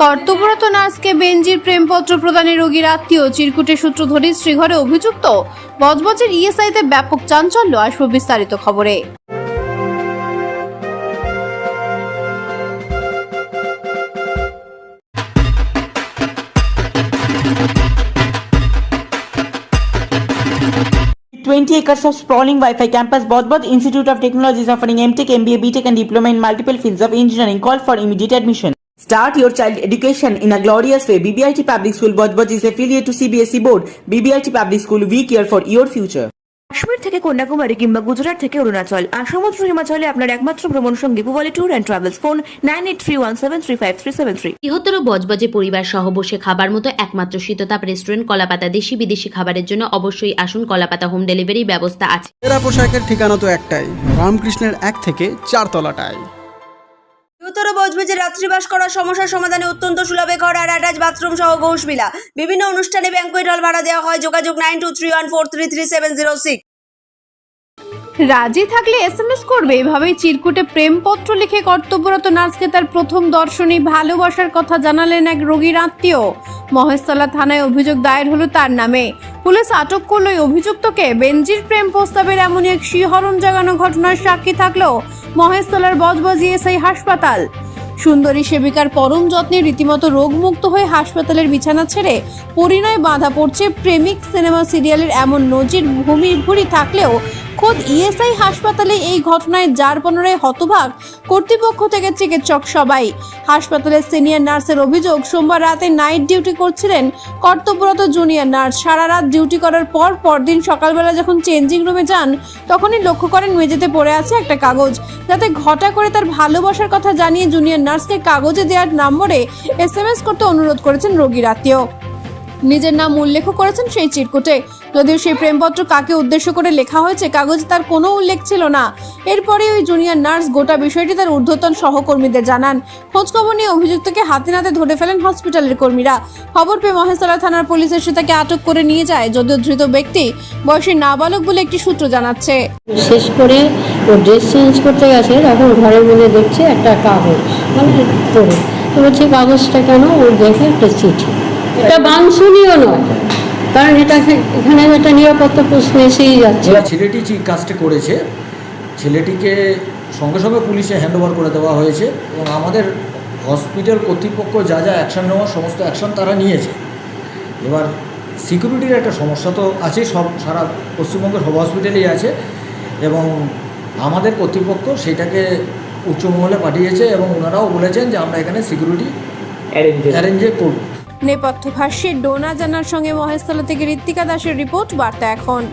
কর্তব্যরত নার্সকে বেঞ্জির প্রেমপত্র প্রদানে রোগীর আত্মীয় চিরকুটের সূত্র ধরে শ্রীঘরে অভিযুক্ত। বজবচের ইএসআইতে ব্যাপক চাঞ্চল্য আসব বিস্তারিত খবরে। Twenty acres of sprawling wifi campus বদবদ institute of technologies offering MTech MBA BTech and diploma in multiple fields of engineering call for immediate admission Start your child education in a glorious way. BBIT Public School, Bodhbod is affiliate to CBSE Board. BBIT Public School, we care for your future. Kashmir থেকে কন্যাকুমারী কিংবা গুজরাট থেকে অরুণাচল আর সমুদ্র হিমাচলে আপনার একমাত্র ভ্রমণ সঙ্গী Pubali tour and travels phone nine eight three one seven three five three seven three বৃহত্তর বজবজে পরিবার সহ বসে খাবার মতো একমাত্র শীততাপ রেস্টুরেন্ট কলাপাতা দেশি বিদেশি খাবারের জন্য অবশ্যই আসুন কলাপাতা হোম ডেলিভারি ব্যবস্থা আছে সেরা পোশাকের ঠিকানা তো একটাই রামকৃষ্ণের এক থেকে চার বৃহত্তর বজবজে রাত্রিবাস করার সমস্যার সমাধানে অত্যন্ত সুলভে ঘর আর অ্যাটাচ বাথরুম সহ ঘোষবিলা বিভিন্ন অনুষ্ঠানে ব্যাংকুয়েট হল ভাড়া দেওয়া হয়, যোগাযোগ nine two three one four three three seven zero six রাজি থাকলে এসএমএস করবে, এভাবেই চিরকুটে প্রেমপত্র লিখে কর্তব্যরত নার্সকে তার প্রথম দর্শনে ভালোবাসার কথা জানালেন এক রোগীর আত্মীয়। মহেশতলা থানায় অভিযোগ দায়ের হলো তার নামে। পুলিশ আটক করল অভিযুক্তকে। বেঞ্জির প্রেম প্রস্তাবের এমনই এক শিহরণ জাগানো ঘটনার সাক্ষী থাকল মহেশতলার বজবজি এসআই হাসপাতাল। সুন্দরী সেবিকার পরম যত্নে রীতিমতো রোগমুক্ত হয়ে হাসপাতালের বিছানা ছেড়ে পরিণয় বাঁধা পড়ছে প্রেমিক সিনেমা সিরিয়ালের এমন নজির ভূমির ভুরি থাকলেও খোদ ইএসআই হাসপাতালে এই ঘটনায় যার পুনরায় হতভাগ কর্তৃপক্ষ থেকে চিকিৎসক সবাই। হাসপাতালের সিনিয়র নার্সের অভিযোগ, সোমবার রাতে নাইট ডিউটি করছিলেন কর্তব্যরত জুনিয়র নার্স। সারা রাত ডিউটি করার পর পরদিন সকালবেলা যখন চেঞ্জিং রুমে যান, তখনই লক্ষ্য করেন মেঝেতে পড়ে আছে একটা কাগজ। যাতে ঘটা করে তার ভালোবাসার কথা জানিয়ে জুনিয়র নার্সকে কাগজে দেওয়ার নম্বরে এসএমএস করতে অনুরোধ করেছেন রোগীর আত্মীয়। নিজের নাম উল্লেখ করেছেন সেই চিরকুটে। যদিও সেই প্রেমপত্র কাকে উদ্দেশ্য করে লেখা হয়েছে, কাগজে তার কোনো উল্লেখ ছিল না। এরপরে ওই জুনিয়র নার্স গোটা বিষয়টি তার ঊর্ধ্বতন সহকর্মীদের জানান। খোঁজখবর নিয়ে অভিযুক্তকে হাতে নাতে ধরে ফেলেন হসপিটালের কর্মীরা। খবর পেয়ে মহেশতলা থানার পুলিশ এসে তাকে আটক করে নিয়ে যায়, যদিও ধৃত ব্যক্তি বয়সী নাবালক বলে একটি সূত্র জানাচ্ছে। শেষ করে ও ড্রেস চেঞ্জ করতে গেছে, তখন ঘরে বলে দেখছে একটা কাগজ মানে পড়ে তো বলছে, কাগজটা কেন? ও দেখে একটা চিঠি। এটা বাঞ্ছনীয় নয়। কারণ এটা এখানে একটা নিরাপত্তা প্রশ্ন এসেই যাচ্ছে। ছেলেটি যে কাজটা করেছে ছেলেটিকে সঙ্গে সঙ্গে পুলিশে হ্যান্ড ওভার করে দেওয়া হয়েছে এবং আমাদের হসপিটাল কর্তৃপক্ষ যা যা অ্যাকশান নেওয়ার সমস্ত অ্যাকশান তারা নিয়েছে। এবার সিকিউরিটির একটা সমস্যা তো আছে সব সারা পশ্চিমবঙ্গের সব হসপিটালেই আছে এবং আমাদের কর্তৃপক্ষ সেটাকে উচ্চমহলে পাঠিয়েছে এবং ওনারাও বলেছেন যে আমরা এখানে সিকিউরিটি অ্যারেঞ্জে করব। নেপথ্য ভাষ্যে ডোনা জানার সঙ্গে মহেশতলা থেকে ঋত্বিকা দাসের রিপোর্ট বার্তা এখন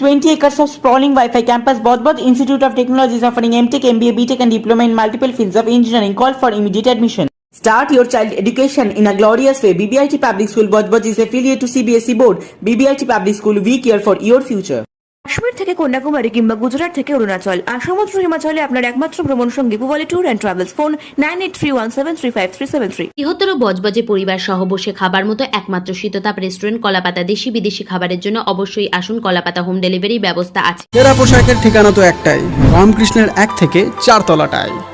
Twenty acres of sprawling Wi-Fi campus, Bodhbod Institute of Technology is offering MTech, MBA, BTech and diploma in multiple fields of engineering. Call for immediate admission. Start your child education in a glorious way. BBIT Public School, Bodhbod is affiliate to CBSE E Board. BBIT Public School, we care for your future. Kashmir থেকে কন্যাকুমারী কিংবা গুজরাট থেকে অরুণাচল। আর সমুদ্র হিমাচলে আপনার একমাত্র ভ্রমণ সঙ্গী Pubali tour and travels phone nine eight three one seven three five three seven three বৃহত্তর বজবজে পরিবার সহ বসে খাবার মতো একমাত্র শীততাপ রেস্টুরেন্ট কলাপাতা দেশি বিদেশি খাবারের জন্য অবশ্যই আসুন কলাপাতা হোম ডেলিভারি ব্যবস্থা আছে। সেরা পোশাকের ঠিকানা তো একটাই রামকৃষ্ণের এক থেকে চার তলাটায় বৃহত্তর